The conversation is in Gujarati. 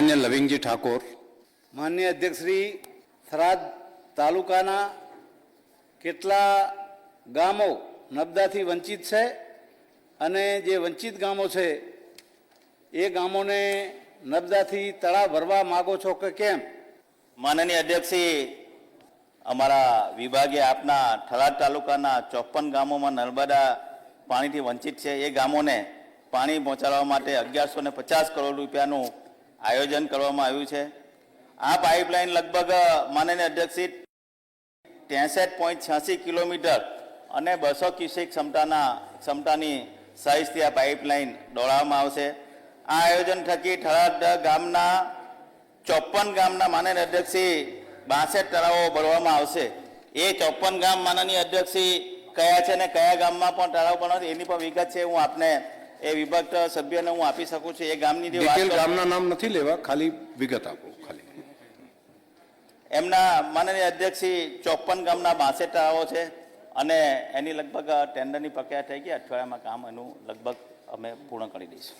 માન્ય લવિંગજી ઠાકોર. માન્ય અધ્યક્ષશ્રી થરાદ તાલુકાના કેટલા ગામો નબદાથી વંચિત છે અને જે વંચિત ગામો છે એ ગામોને નબદાથી તળાવ ભરવા માગો છો કે કેમ? માનનીય અધ્યક્ષશ્રી અમારા વિભાગે આપના થરાદ તાલુકાના ચોપન ગામોમાં નર્મદા પાણીથી વંચિત છે. એ ગામોને પાણી પહોંચાડવા માટે અગિયારસો ને પચાસ કરોડ રૂપિયાનું આયોજન કરવામાં આવ્યું છે. આ પાઇપલાઇન લગભગ માનનીય અધ્યક્ષશ્રી ત્રેસઠ પોઈન્ટ છ્યાસી કિલોમીટર અને બસો ક્યુસેક ક્ષમતાના, ક્ષમતાની સાઇઝથી આ પાઇપલાઇન દોડાવવામાં આવશે. આ આયોજન થકી થરાદ ગામના ચોપન ગામના માનનીય અધ્યક્ષી બાસઠ તળાવો ભરવામાં આવશે. એ ચોપન ગામ માનનીય અધ્યક્ષી કયા છે ને કયા ગામમાં પણ તળાવ બનાવશે એની પણ વિગત છે, હું આપને એ વિભક્ત સભ્યને હું આપી શકું છું. એ ગામની જે વાત ગામના નામ નથી લેવા ખાલી વિગત આપો ખાલી. એમના માનનીય અધ્યક્ષી ચોપન ગામના બાસઠ તળાવો છે અને એની લગભગ ટેન્ડરની પ્રક્રિયા થઈ ગઈ. અઠવાડિયામાં કામ એનું લગભગ અમે પૂર્ણ કરી દઈશું.